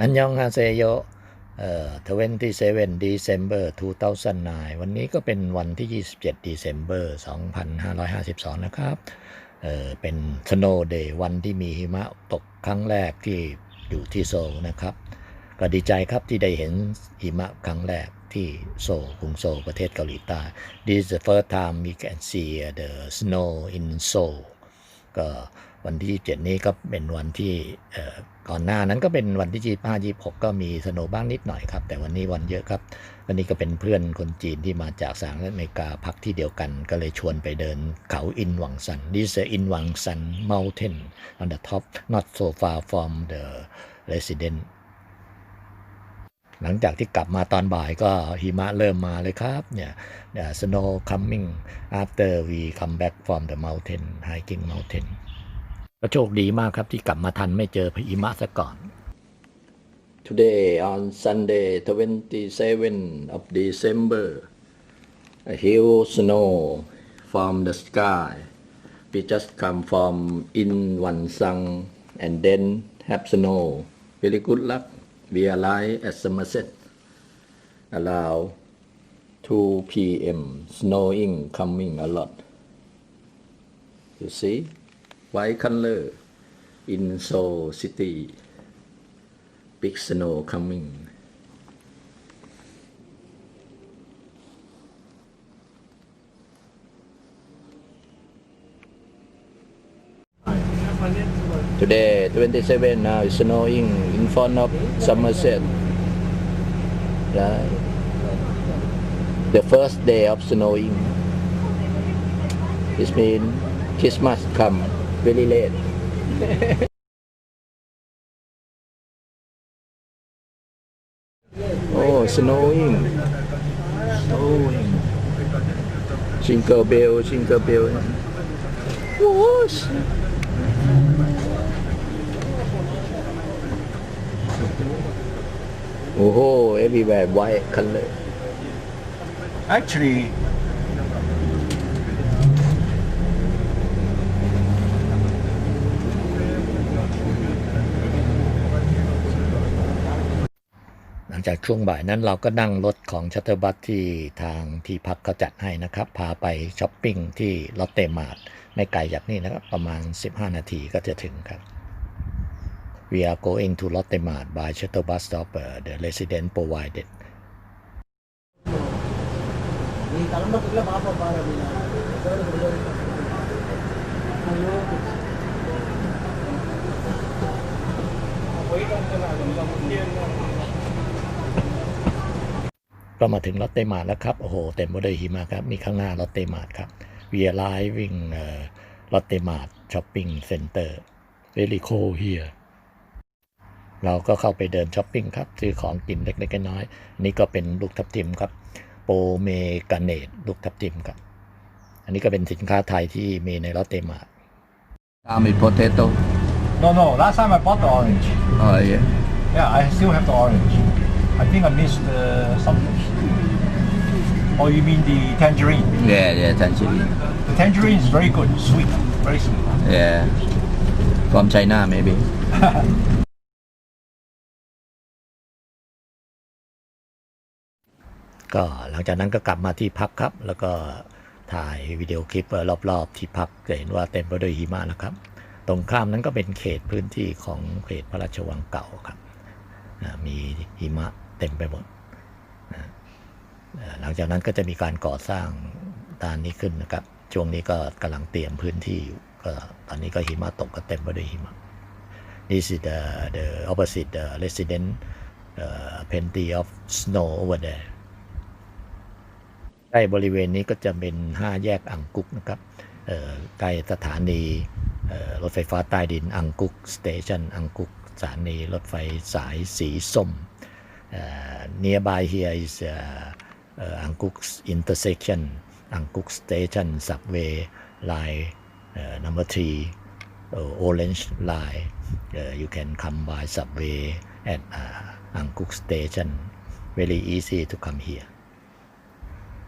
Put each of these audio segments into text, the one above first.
อันยองฮาเซโยเอ่อ27 December 2009 วันนี้ก็เป็นวันที่ 27 December 2552 นะครับ เอ่อ เป็น Snow Day วันที่มีหิมะตกครั้งแรกที่อยู่ที่โซลนะครับ ก็ดีใจครับที่ได้เห็นหิมะครั้งแรกที่โซลกรุงโซลประเทศเกาหลีใต้ This is the first time we can see the snow in Seoul ก็ วันที่ 7 นี้ก็เป็นวันที่ก่อนหน้านั้นก็เป็นวันที่ 25 26 ก็มีสโนว์บ้างนิดหน่อยครับ แต่วันนี้วันเยอะครับ วันนี้ก็เป็นเพื่อนคนจีนที่มาจากสหรัฐอเมริกาพักที่เดียวกัน ก็เลยชวนไปเดินเขาอินหวังซัน This is in หวังซัน mountain on the top not so far from the resident หลังจากที่กลับมาตอนบ่ายก็หิมะเริ่มมาเลยครับเนี่ย snow coming after we come back from the mountain hiking mountain ก็โชคดีมากครับที่กลับมาทันไม่เจอหิมะซะก่อน Today on Sunday 27 of December a huge snow from the sky we just come from in Wansang and then have snow very good luck we arrive at Somerset around 2 p.m. snowing coming a lot you see white color in Seoul city big snow coming Today, 27 uh, now, it's snowing in front of Somerset. Right. The first day of snowing. This means Christmas come very late. oh, snowing. Snowing. Jingle bell, jingle bell. Whoosh. Oh, everywhere white color. Actually, จากช่วงบ่ายนั้นเราก็นั่งรถของชัตเตอร์บัสที่ทางที่พักเขาจัดให้นะครับ พาไปช้อปปิ้งที่ลอตเตมาร์ทไม่ไกลจากนี่นะครับ ประมาณ 15 นาทีก็จะถึงครับ We are going to Lotte Mart by shuttle bus stop uh, the resident provided ก็มาถึงลอตเตมาร์ทแล้วครับ โอ้โห เต็มไปด้วยหิมะครับ มีข้างหน้าลอตเตมาร์ทครับ We are arriving ลอตเตมาร์ทช้อปปิ้งเซ็นเตอร์ very cold here เราก็เข้าไปเดินช้อปปิ้งครับ ซื้อของกินเล็กๆน้อยๆนี่ก็เป็นลูกทับทิมครับ โปเมกาเนตลูกทับทิมครับ อันนี้ก็เป็นสินค้าไทยที่มีในลอตเตมาร์ท Army potato. no, no. Last time I bought the orange. Oh yeah. Yeah, I still have the orange. I think I missed uh, something. Or you mean the tangerine? Yeah, yeah, tangerine. The tangerine is very good, sweet, very sweet. Yeah. From China maybe. ก็หลังจากนั้นก็กลับมาที่พักครับ แล้วก็ถ่ายวิดีโอคลิปรอบๆ ที่พักจะเห็นว่าเต็มไปด้วยหิมะนะครับ ตรงข้ามนั้นก็เป็นเขตพื้นที่ของเขตพระราชวังเก่าครับอ่ามีหิมะเต็มไปหมดนะเอ่อ หลังจากนั้นก็จะมีการก่อสร้างด้านนี้ขึ้นนะครับ ช่วงนี้ก็กำลังเตรียมพื้นที่อยู่ก็ตอนนี้ก็หิมะตกก็เต็มไปด้วยหิมะ This is the the opposite the resident uh, plenty of snow over there ใกล้บริเวณนี้ก็จะเป็น5แยกอังกุกนะครับใกล้สถานีรถไฟฟ้าใต้ดินอังกุกสเตชันอังกุกสถานีรถไฟสายสีส้ม อ่อ nearby here is uh, uh, Angkuk intersection Angkuk station subway line uh, number three uh, orange line you can come by subway at uh, Angkuk station very easy to come here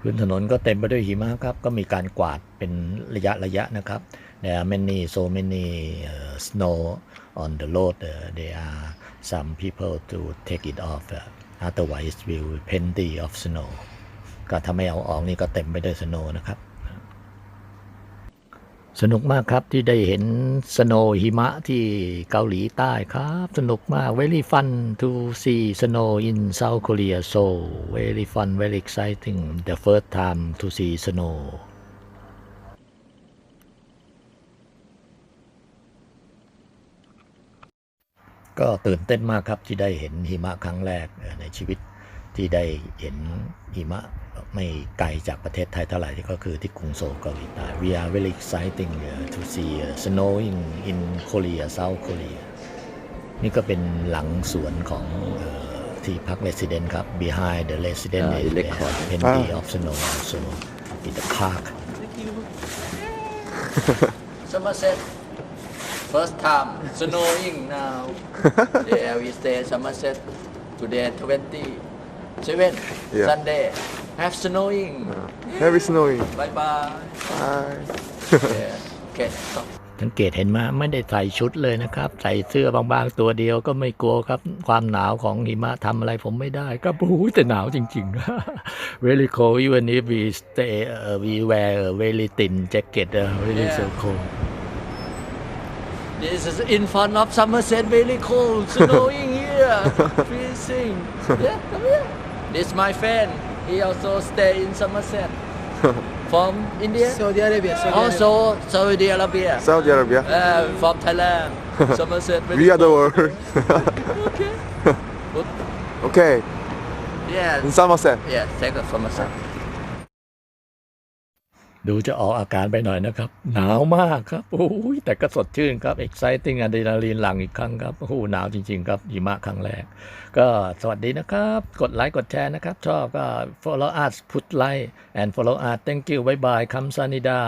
พื้นถนนก็เต็มไปด้วยหิมะครับ ก็มีการกวาดเป็นระยะระยะนะครับ There are many so many uh, snow on the road uh, they are some people to take it off uh, otherwise will plenty of snow ก็ถ้าไม่เอาออกนี่ก็เต็มไปด้วยสโนนะครับ สนุกมากครับที่ได้เห็นสโนหิมะที่เกาหลีใต้ครับ สนุกมาก very fun to see snow in South Korea so very fun very exciting the first time to see snow ก็ตื่นเต้นมากครับที่ได้เห็นหิมะครั้งแรกในชีวิต ที่ได้เห็นหิมะไม่ไกลจากประเทศไทยเท่าไหร่ก็คือที่กรุงโซลเกาหลีใต้ We are very exciting uh, to see uh, snow in in Korea South Korea นี่ก็เป็นหลังสวนของเอ่อที่พัก resident ครับ behind the resident Ah, is the record. there plenty of snow also in the park Somerset first time snowing now yeah we stay at Somerset today 27 Yeah. Sunday have snowing Heavy snowing. bye bye Bye. yeah okay stop สังเกตเห็นไหมาไม่ได้ใส่ชุดเลยนะครับ ใส่เสื้อบางๆตัวเดียวก็ไม่กลัวครับ ความหนาวของหิมะทำอะไรผมไม่ได้ก็ปูแต่หนาวจริงๆ very cold even if we stay uh, we wear a very thin jacket uh, really so Yeah. cold This is in front of Somerset, very cold, snowing here, freezing. Yeah, come here. This my friend. He also stay in Somerset. From India. Saudi Arabia. Saudi Arabia. Also Saudi Arabia. Saudi Arabia. Uh, from Thailand. Somerset. very We are the cold. world. Okay. Good. okay. Yeah. In Somerset. Yeah. Take it Somerset. ดูจะออกอาการไปหน่อยนะครับ หนาวมากครับโอ้ยแต่ก็สดชื่นครับ exciting อะดรีนาลีนหลั่งอีกครั้งครับโอ้โหหนาวจริง ๆ ครับหิมะครั้งแรก ก็สวัสดีนะครับ กดไลค์กดแชร์นะครับ ชอบก็ follow us put like and follow us thank you bye bye คำซานิดา